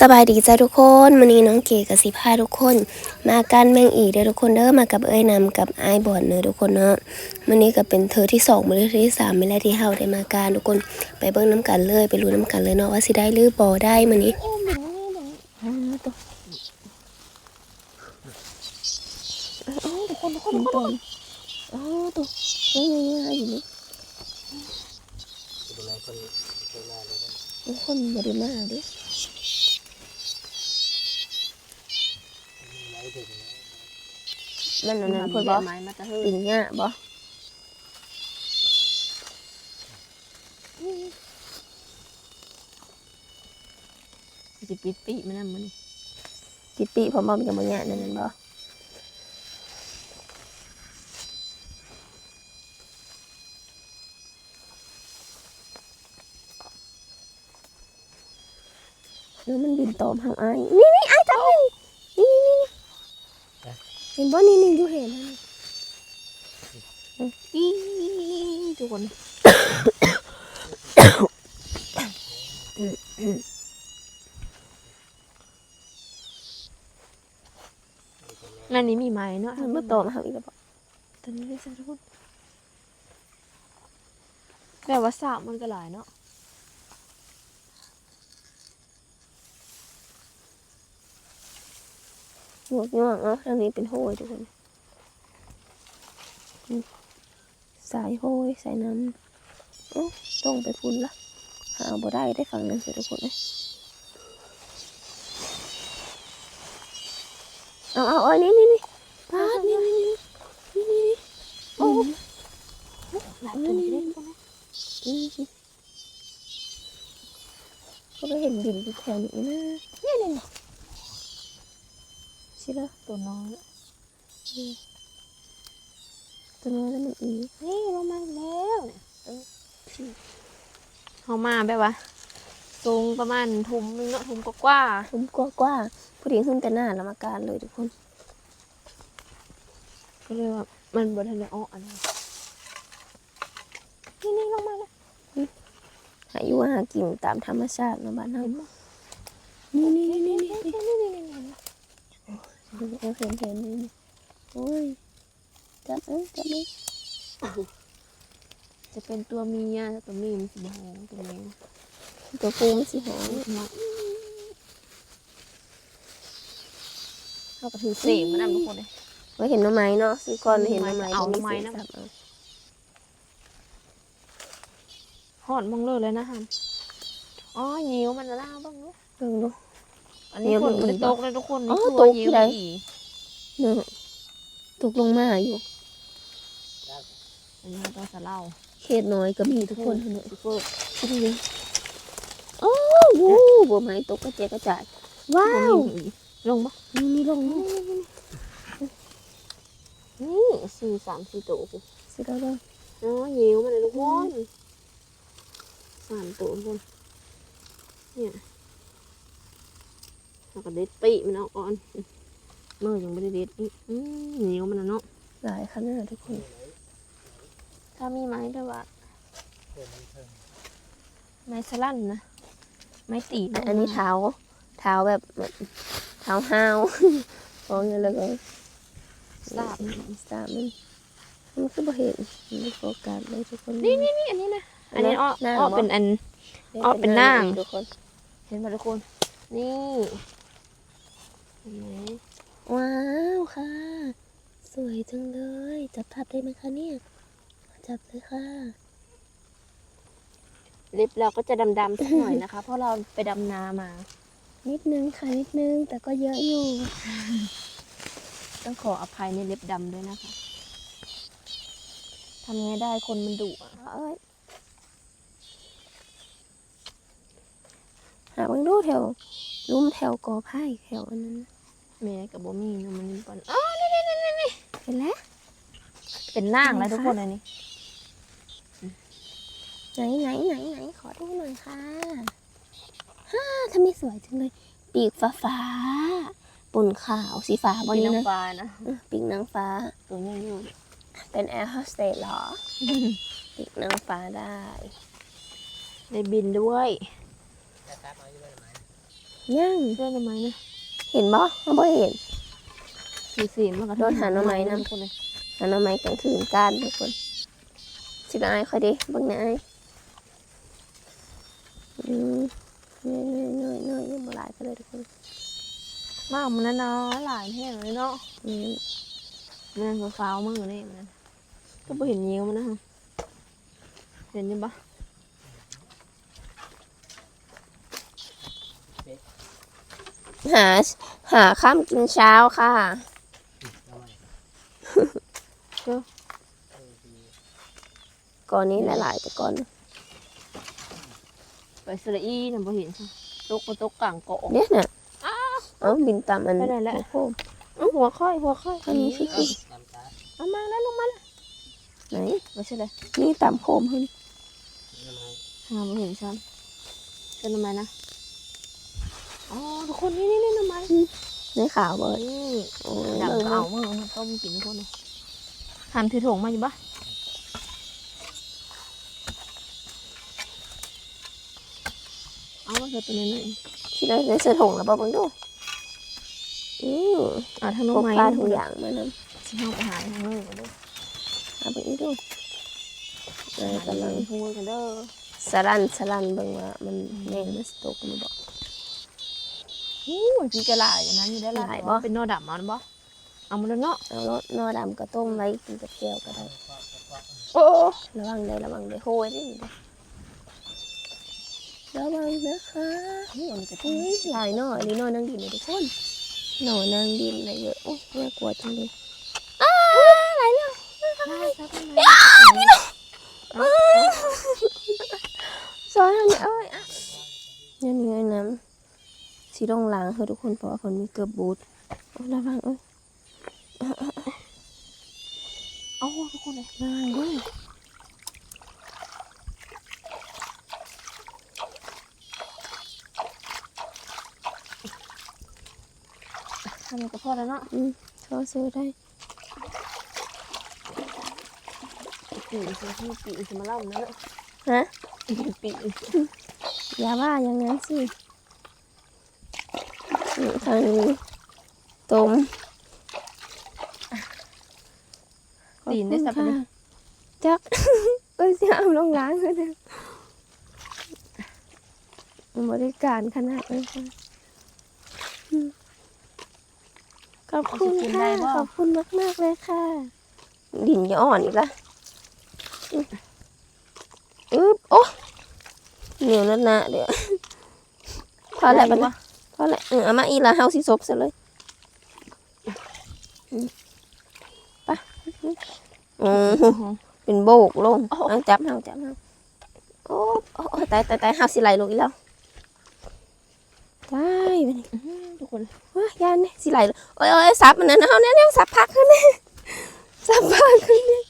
สบายดีจ้าทุกคนวันนี้น้องเก๋กับสิพาทุกคน มากันแมงอีเด้อทุกคนเด้อมากับเอ้ยนำกับไอ้บอดเนอะทุกคนเนาะวันนี้ก็เป็นเธอที่สองมื้อที่สามมื้อแรกที่เฮาได้มาการทุกคนไปเบิ่งน้ำกันเลยไปรู้น้ำกันเลยเนาะว่าสิได้หรือบ่ได้มื้อนี้อ้าวตัวอ้าวทุกคนทุกคนทุกคนอ้าวตัวเอ้ยๆๆอยู่นี่ทุกคนบ่ได้มาดิ มันนั่นนะเพิ่นบ่ไม้มาจะฮือปิ่งเนี่ยบ่สิปิดปีมันนั่นมันจิตติพร้อมบ่มันจะบ่เนี่ยนั่นนั่นบ่เดี๋ยวมันบินตอมหาไอ้ายนี่นี่ไอ้ายจับเลยนี่นี่นี่ เห็นบ่นี่นี่อยู่เห็นนะนี่อีทุกคนนั่นนี้มีไม้เนาะมันบ่ตอมหาอีกแล้วบ่ตอนนี้ได้ใช่ทุกคนแต่ว่าสาบมันก็หลายเนาะ หมวกย่วงเนาะทางนี้เป็นโหยทุกคนสายโหยสายน้ำโอ้ต้องไปพุ่นละหาบ่ได้ได้ฝั่งนั้นสียทุกคนเลยเอาเอาเอานี่นี่นี่พาดนี่นี่นี่นี่นี่โอ้หลายตัวนี้ได้ทุกคนนะนี่นี่ก็ไปเห็นดินอยู่แถวนี้นะนี่นี่นี่ ช่ละตัวน้อยตัวน้อยแล้วมันอีนี่ลงมาแล้วเนี่ยเออเขามาแบบว่าสูงประมาณทุมหนึงเนาะทุมกว่าๆผมกลัวกว่าผู้หญิงขึ้นแต่หน้าละมาการเลยทุกคน ก็เลยว่ามันบนทะเลอ้ออันนี้นี่นี่ลงมาแล้วหาอยู่หากินตามธรรมชาติเนาะบ้านเฮานี่นี่นี่นี่นี่นี่นี่นี่นี่เห็นเห็นเห็นนี่นี่โอ้ยจับเอ้ยจับเอ้ยจะเป็นตัวเมียตัวเมียมันสีแดงตัวเมียตัวปูมันสิหอมเขาก็ถือเสียงมันนำทุกคนเลยไว้เห็นหน้ำไม้เนาะซื้อก่อนเห็นหน้ำไม้เอาก็มีไม้เสียนะสับเอาหอดมองเลยเลยนะฮันอ๋อยิวมันจะล่าบ้างเนาะเบิ่งดูอันนี้คนมันตกเลยทุกคนอ๋อนี่ตตัวกยิวที่ไหนอีก เนาะตกลงมาอยู่อันนี้ตัวสะเล่าเขตน้อยก็มีทุกคนเนาะซุปเปอร์คิดดูดิโอ้โหบัวไม้ตกกระเจายกระจาย ว้าว ลงปะนี่นี่ลงนี่นี่สี่สามสี่ตัวสิเราลงอ๋อยิวมันเลยทุกคนสามตัวทุกคนเนี่ยเราก็เด็ดปีมันเอาก่อน เมื่อยังไม่ได้เด็ดอีกอืมเหนียวมันนะเนาะหลายขนาดทุกคน ถ้ามีไม้ด้วยว่าไม้สลั่นนะ ไม้ตีอันนี้เท้า เท้าแบบเหมือนเท้าห้าวพอเงี้ยแล้วก็สาบสามมันมันคือบ่เห็นมันไม่โฟกัสเลยทุกคน นี่นี่นี่อันนี้นะ อันนี้อ้อหน้าอ้อบ่เป็นอันอ๋อเป็นนางทุกคน เห็นไหมทุกคน นี่เห็นไหม ว้าวค่ะ สวยจังเลย จับภาพได้ไหมคะเนี่ย จับเลยค่ะ เล็บเราก็จะดำๆสักหน่อยนะคะ เพราะเราไปดำนามา นิดนึงค่ะนิดนึง แต่ก็เยอะอยู่ ต้องขออภัยในเล็บดำด้วยนะคะทำไงได้คนมันดุอะเอ้ยหาบางดูแถวลุ่มแถวกอไผ่แถวอันนั้น แม่กับโบมี่เนอะมันปอนอ๋อนี่นี่นี่นี่เห็นแล้วเป็นนางแล้วทุกคนอันนี้ไหนไหนไหนไหนขอดูหน่อยค่ะฮ่าทำไมสวยจังเลย ปีกฟ้าฟ้าๆปุ่นขาวสีฟ้าบนมีนี้น้องนะฟ้านะเออปีกนางฟ้าตัวใหญ่อยู่เป็นแอร์โฮสเตสเหรอปีกนางฟ้าได้ได้บินด้วยยังเสื้อทำไมนะ เห็นบ่เขาบ่เห็นสีสีมันก็โดนหาหน่อไม้นำทุกคนเลยอันนั้นไม้กลางคืนการทุกคนสิบอายค่อยดิเบังนายอืมน้อยน้อยน้อยยังบ่หลายกันเลยทุกคนมากมันนะเนาะหลายแห้งเลยเนาะอืมมันคือฟ้าวมือนี่มันก็ไม่เห็นยิงมันนะฮะเห็นยังป หา หาข้ามกินเช้าค่ะก่อนนี้หลายๆแต่ก่อน ไปสระอีน่ะไม่เห็นใช่ตกก็ตกกลางเกาะเนี่ยน่ะเอาบินตามอันไปไหนแล้วโอ้โหเอาหัวค่อย หัวค่อยอันนี้คือคือเอามาแล้วลงมาแล้วไหนไม่ใช่เลยนี่ตามโคมให้หาไม่เห็นฉันเป็นทำไมนะ อ๋อทุกคนนี่นี่นี่ทำไมในข่าวบ่นี่โอ้ยดับเบิ่งเอาเบิ่งมาต้มกินทุกคนเลยทำถือถุงมาอยู่ปะเอามาเถอะตัวนี้หน่อยที่ได้ในเสื้อถงแล้วบ่เบิ่งดูอือเอาทั้งพน้องกไม้ปลาทุกอย่างมานำที่ห้องไปหาทางนู้นกันเด้อเอาไปอีกดูเออหากำลังพูดกันเด้อสลันสลันเบิ่งว่ามันแม่งมันสตกมันบ อกหู้ยพี่กระหลายอย่างนั้นอยู่ได้หลาหลายยบ่บ่เป็นนอดำมันบ่เอามาแล้วเนาะเอารสนอดำก็ต้มไว้กินกับแก้วก็ได้โอ้ระวังได้ระวังได้โหยได้นี่ได้ระวังนะคะนี่มันจะอุ้ยหลายหน่ออันนี้หน่อนางดินเลยทุกคนหน่อนางดินอะไรเยอะโอ้ยน่ากลัวจังเลยอ้าหลายแล้วได้ครับสอนอันนี้เอ้ยอะนี่นี่ไงน้ำ สีดงหลังเฮ้ทุกคนเพราะว่าคนมีเกือบบูทโอ้ยระวังเอ้ยเอาทุกคนเลยระวังด้วยทำกับพ่อแล้วเนาะอืมเขาซื้อได้ปีสิที่ปีสิมาเล่าเนาะฮะปีอย่าว่าอย่างนั้นสินี่ ทางนี้ต้มตีนได้สับขอบเลคุณยค่ะจักเอ้ยจะเอาลงล้างก็ได้บริการขนาดนี้ค่ะอืมขอบคุณค่ะ ขอบคุณมากมากๆเลยค่ะ ดินจะอ่อนอีกละอืมอึ๊บโอ้เหนียวนั่นนะเดี๋ยวพอแล้วปะนะ พอแล้วเออเอามาอีละเฮาสิซบซะเลยอืมไปอืมเป็นโบกลงเอาจับเฮาจับเฮาโอ้โอ้ตายตายตายเฮาสิไหลลงอีกแล้วตายไปนี่ทุกคนว้ายานนี่สิไหลเลยโอ้ยโอ้ยซับมันนั่นนะเฮาเนี่ยเนี่ยซับพักขึ้นนี่ซับพักขึ้นนี่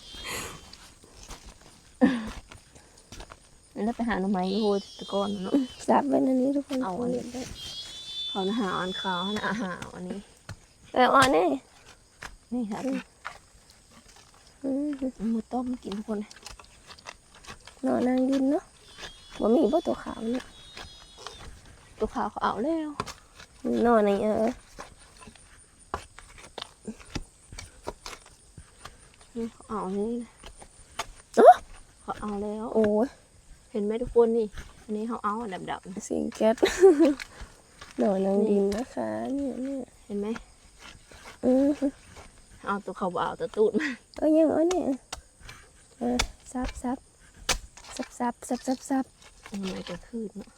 แล้วไปหาหน่อไม้โหตะกอนเนาะซับไว้นั่นนี่ทุกคนเอาอันนี้ เขาหาอันขาวหาอาหารอันนี้เอออ่อนนี่นี่ค่ะอืมมือต้มกินทุกคนนอนนางดินเนาะบ่มีบ่ตัวขาวเนี่ยตัวขาวเขาเอาแล้วนอนในเออนี่เขาเอานี่เขาเอาแล้ว โอ้ยเห็นไหมทุกคนนี่ อันนี้เขาเอาดับดับสิงแก๊ส นอนนางดินนะคะเนี่ยเนี่ยๆเห็นไหมอือเอาตัวเขาบ่เอาตัวตูดมาเอ้ยยังเอ้ยเนี่ยเออซับซับซับซับซับซับซับทำไมจะคืดเนาะ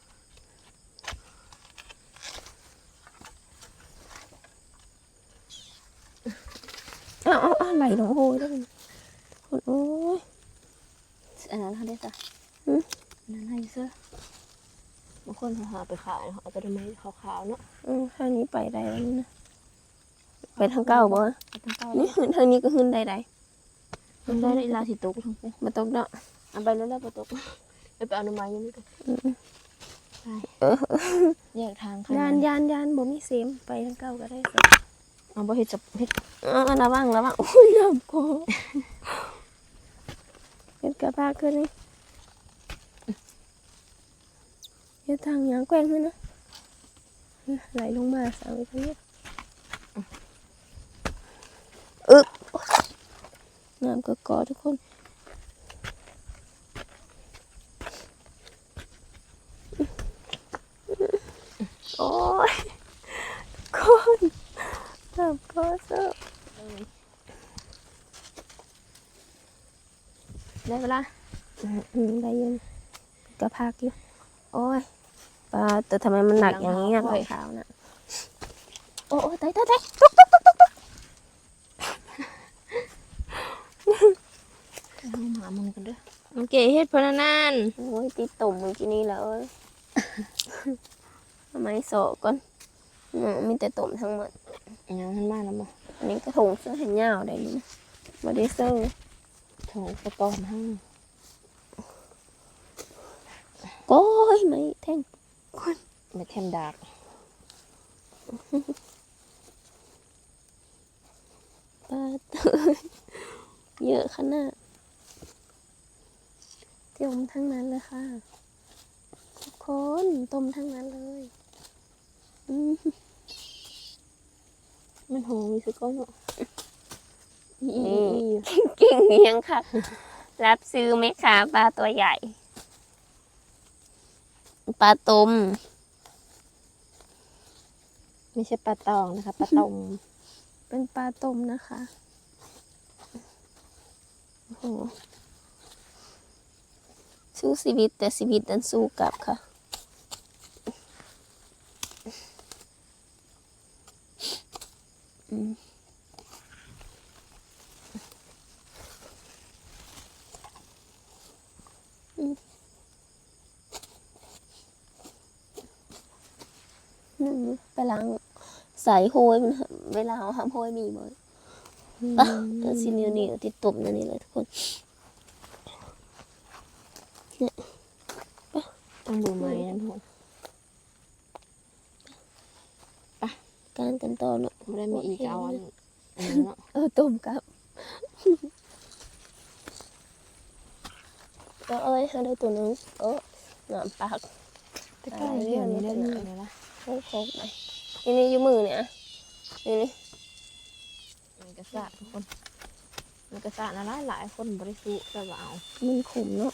อ้าวอ้าวอ้าวไหลลงโหยแล้วมันคนโอ้ยอันนั้นเขาได้จ้ะอืมอันนั้นให้เสื้อ บางคนเขาหาไปขายเขาเอาไปทำไมขาวๆเนาะอืมทางนี้ไปได้แล้วนี่นะไปทางเก้าบ่เอาตั้งเก้านี่ทางนี้ก็ขึ้นได้ได้มันได้อีลาสิตกทั้งคู่มาตกเนาะเอาไปแล้วแล้วไปตกไปไปเอาหน่อไม้อยังนี่กันอืมไปเออแยกทางใครยานมายานยานบ่มีเสมไปทางเก้าก็ได้สิเอาบ่เฮ็ดจับเฮ็ดเออระวังระวังโอ้ยน้ำคอเห็ดกระพาขึ้นนี่ เห็ดทางหยางแกว่งขึ้นนะไหลลงมาสาวตรงนี้อึ๊บน้ำก็กอทุกคนโอ้ยทุกคนน้ำก็เซอะได้เวลาอืมได้ยินกระพากอยู่โอ้ย ปลาแต่ทำไมมันหนักอย่างนี้อะรองเท้าน่ะโอ้ยตายตายตายตุ๊กตุ๊กตุ๊กตุ๊กตุ๊กเอาหมามึงกันเด้อน้องเก๋เฮ็ดพนันนั่นโอ้ยติดตุ่มเมื่อกี้นี้แล้วเอ้ยทำไมโสะก่อนอืมมีแต่ตุ่มทั้งหมดยังทันมาแล้วบ่อันนี้กระถงเสื้อแขนยาวได้นี่นะบอดี้เซอร์โถกระตอมให้โอ้ยไม่แท่ง ไปแทมดากปลาเตยเยอะขนาดเตรียมทั้งนั้นเลยค่ะ ทุกคนต้มทั้งนั้นเลยอืมมันโหมีสักก้อนเนาะอีอีอีเก่งเลี้ยงค่ะ รับซื้อไหมคะปลาตัวใหญ่ ปลาต้มไม่ใช่ปลาตองนะคะปลาตมเป็นปลาต้มนะคะโอ้โหสู้ชีวิตแต่ชีวิตนั้นสู้กลับค่ะอืม อืมไปล้างสายโฮยมันเวลาเอาทำโฮยมีบ่อยปะตัวสีเหนียวเหนียวๆติดตุ่มนั่นนี่เลยทุกคนต้องดูไหมนั่นโหการกันต่อเนาะไม่ได้มีอีกเอาอันอันนั้นเนาะเออตุ่มกับก็เอ้ยให้ได้ตัวหนึงเออหนามปากแต่ก็เห็นนี่ได้นี่เลยละ โคกโคกไปนี่นี่อยู่มือเนี่ยนี่นี่มันกระสะทุกคน มันกระสะนะหลายหลายคนบริสุทธิ์แต่ว่าเอามันขุมเนาะ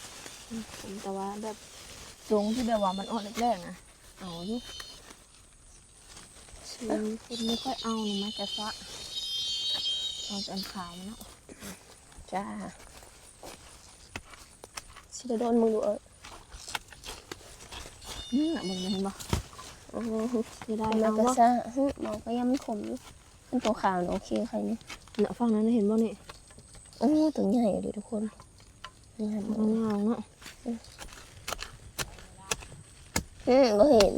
ผมแต่ว่าแบบทรงที่แบบว่ามันอ่อนแรกๆนะเอาอยู่คนคนไม่ค่อยเอาหนูมากระสะเอาแต่อันขาวมันเนาะจ้าสิด้โดนมือดูเออนี่แหละมึงเห็นปะ โอ้โหไม่ได้มันเอากระวะซ่าฮึมองก็ยังมันขมอยู่มันตัวขาวเนอะโอเคใครนี่เนี่ยฝั่งนั้นเห็นบ่นี่โอ้ตัวใหญ่เลยทุกคนนี่ฮะเอาเงาเนาะอืมก็เห็น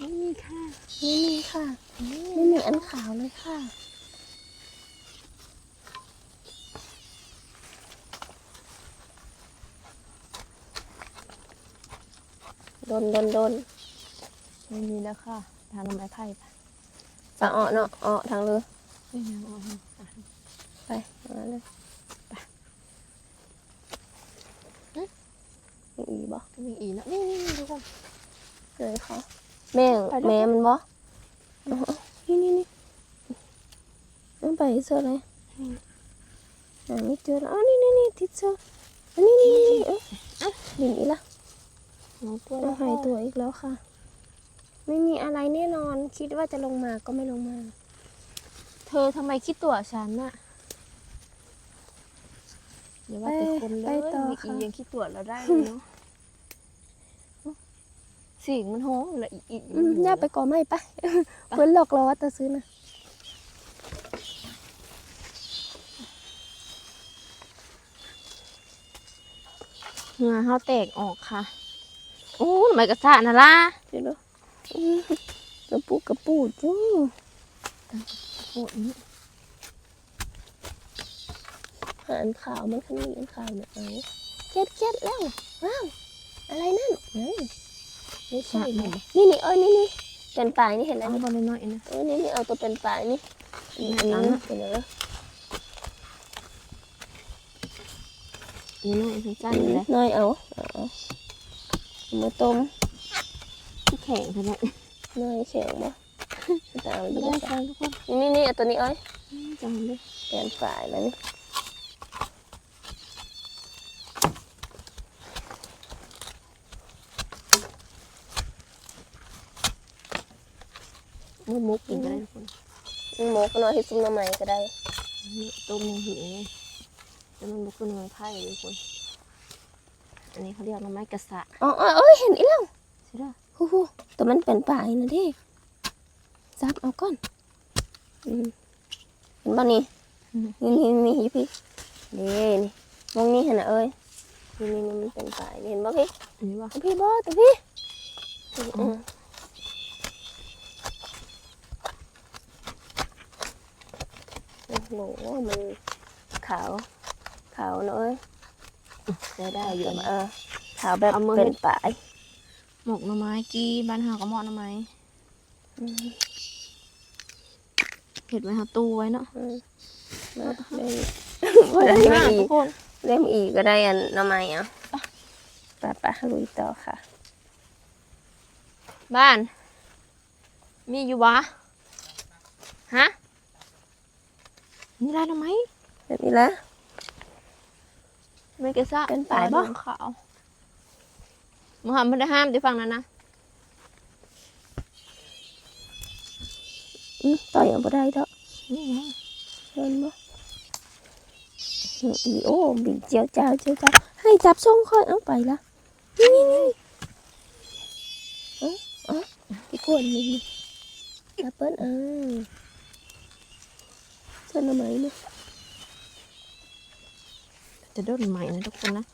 นี่ค่ะ ไม่มีค่ะ ไม่มีอันขาวเลยค่ะ ดนโดนโดนไม่มีแล้วค่ะ ทานน้ำไม้ไผ่ไปฝาอ้อเนาะอ้อทางเลยไม่ยังเอาให้อะไปมาเลยไปมีอีบ่ก็มีอีกเนาะนี่นี่นี่ทุกคน เลยค่ะแม่ไปด้วย แม่มันบ่อ๋อนี่นี่นี่มันไปเสื้ออะไรอ่าไม่เจอแล้วอ๋อนี่นี่นี่ติดเสื้ออันนี้นี่นี่นี่เอ้าเอ้าดินอีกละ น้องตัวเราหายตัวอีกแล้วค่ะ ไม่มีอะไรแน่นอน คิดว่าจะลงมาก็ไม่ลงมา เธอทำไมคิดตัวฉันน่ะอย่าว่าแต่คนเลไปยต่อมีค่ะอียังคิดตัวเราได้เลยเนาะเสียงมันโหละอีอีอืมย่าไปก่อไม่ไปเพื่อนหลอกเราว่าจะซื้อนะเหงื่อเฮาแตกออกค่ะโอ้ทำไมกระสะน่ะล่ะเดี๋ยวดูกระปูกระปูจู้โอ้ยหาอันขาวมันขึ้นมีอันขาวเนี่ยเอาเก็ดเก็ดแล้วว้าวอะไรนั่นเฮ้ยไม่ใช่นี่นี่นี่เอ้ยนี่นี่เป็นปลายนี่เห็นแล้เอาวนี่บอลน้อยนะเอ้ยนี่นี่เอาตัวเป็นปลายนี่อันนี้อันนี้นเนน่ะเป็นอะไรนี่น้อยสั้นเลยน้อยเอาเอา เอามาต้มที่แข็งขนาดนี้น้อยแข็งบ่ตามไม่ดูได้จ้ะฟังทุกคนนี่นี่เอาตัวนี้เอ้ยจำเลยแกนฝ่ายแล้วนี่มุกมุกกินก็ได้ทุกคนนี่หมูก็น้อยที่ซุ่มหน้ำใหม่ก็ได้นี่ต้มในหินเลยแล้วมันบุกขึ้นเมืองไผ่ทุกคน อันนี้เขาเรียกหน้ำไม้กระสะอ๋ออ๋อเอ้ยเห็นอีแล้วใช่ไหมฮู้ฮู้แต่มันเป็นป่ายนะเด้ซับเอาก่อนอืมเห็นบ่นี่นี่นี่นี่อยู่พี่เด้นี่มองนี่เห็นนะเอ้ยนี่นี่นี่มันเป็นป่ายเห็นบ่พี่อันนี้ว่าตัวพี่บ่ตัวพี่อืมโอ้โหมันขาวขาวเนอะ เอ้ยได้ได้อยู่เดี๋ยวนะเออขาวแบบเอามือ เป็นป่ายหมกหน่อไม้กี้บ้านเฮาก็เหมาะหน่อไม้อืมเผ็ดไว้เฮาตู้ไว้เนาะอืมมาเล่นพอได้มากอีทุกกคนเล่มอีกก็ได้อันหน้ำไม้อะไปไปลุยต่อค่ะ บ้าน มีอยู่วะฮะนี่ร้านหน่อไม้แบบนี้ละ ไม่เกซ่าเป็นปลายบ่เหลืองขาวมึงห้ามไม่ได้ห้ามเดี๋ยวฟังนั้นนะอืมต่ออย่างบ่ได้ดอกนี่ไงเห็นบ่อืมอีโอ้บินเจียวจ้าวเจียวจ้าวให้จับส่งค่อยเอาไปละนี่นี่นี่เอ้าเอ้าพี่กวนนี่นี่แอปเปิ้ลอ่าเส้นหน้ำไม้เนี่ยจะโดนใหม่นะทุกคนนะ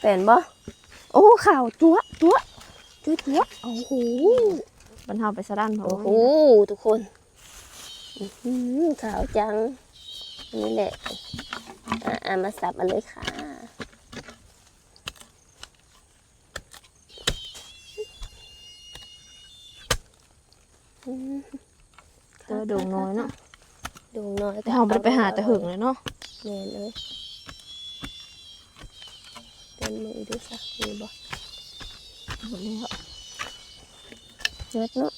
แปลนบ่โอ้ข่าวจั๊วจั๊วจั๊วจั๊วโอ้โหบรรเทาไปสะด้านพอโอ้โหทุกคนอื้อหือขาวจังอันนี่แหละอะอะมาสับมาเลยค่ะอืมเจอดงน้อยเนาะดงน้อยแต่เราไม่ได้ไปหาแต่หึงเลยเนาะแน่เลยเป็ นมือดูสักมีบ่หมดแล้วเน็ดเนาะ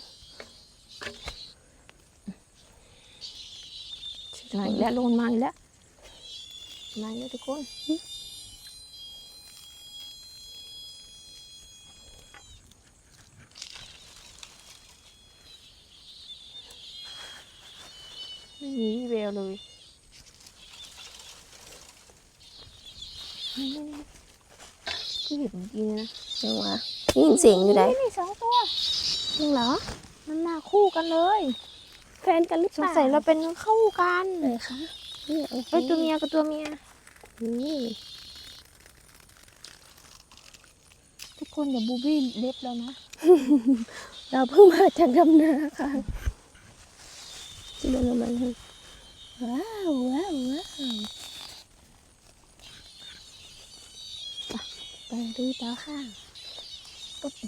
มาอีกแล้วลงมาอีกแล้วมาอีกแล้วทุกคนไม่มีวี่แววเลยนี่ๆ ที่เห็นเมื่อกี้นะยังวะได้ยินเสียงอยู่ไหนนี่สองตัวยังเหรอ มันมาคู่กันเลย แฟนกันหรือสเปงล่าสัยเราเป็นคู่กันไหนคะนี่โอเคเอ้ยตัวเมียกับตัวเมีย นี่ทุกคนอย่าบูบี้เล็บแล้วนะ เราเพิ่งมาจากดำนาค่ะที่มันมันให้ว้าวว้าวว้าว ไปดูต่อค่ะปุ๊บอ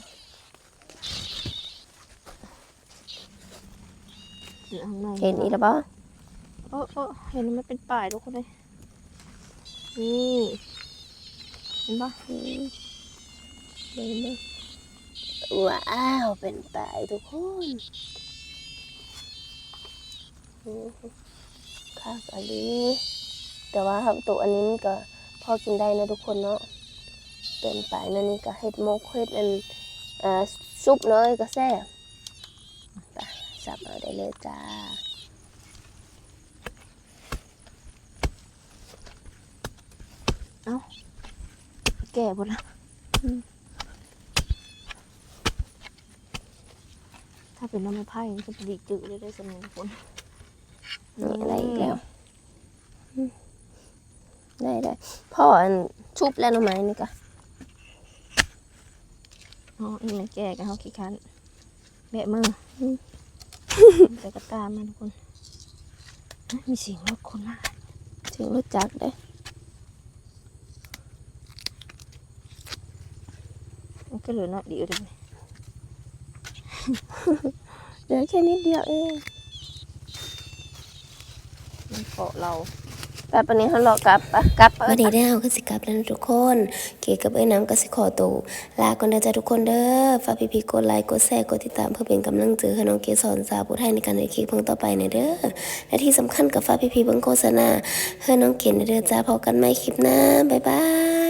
ยู่ข้างในเห็นอีกแล้วปะโอ้โอ้เห็นมันเป็นป่ายทุกคนเลยนี่เห็นปะอืมเห็นไหมว้าวเป็นปลายทุกคนอืมค่ะอันนี้แต่ว่าครับตัวอันนี้มันก็พอกินได้นะทุกคนเนาะ เป็นปลายนั่นนี่ก็เห็ดมกเห็ดอันเอ่อซุปเลยก็แซ่บไปสับเอาได้เลยจ้าแก่หมดละถ้าเป็นน้ำมันไผ่มันจะดีจืดเลยได้สมองคนนี่อะไรอีกแล้วอืมได้ได้พ่ออันชุบแล้วหน่อไม้นี่ก็ อ๋ออีมันแก่กันเขาขี้คันแบะมือใส่กระตามมันทุกคนมีเสียงรถคนละถึงรู้จักได้มันก็เหลือน้อยเดียวเลยเหลือแค่นิดเดียวเองมันเกาะเรา ปปกลับวันนี้เขาหลอกกลับปะกลับปะวันนี้ได้เอาก็สิกลับแล้วนะทุกคน เก๋กับเอ้ยน้ำก็สิขอตัวลาก่อนเด้อจ้าทุกคนเด้อฝากพี่ๆกดไลค์กดแชร์กดติดตามเพื่อเป็นกำลังใจให้น้องเกสอนสาวผู้ไทยในการในคลิปเพิ่งต่อไปนะเด้อและที่สำคัญกับฝากพี่ๆเบิ่งโฆษณาให้น้องเก๋นเด้อจ้าพอกันใหม่คลิปหน้าบ๊ายบาย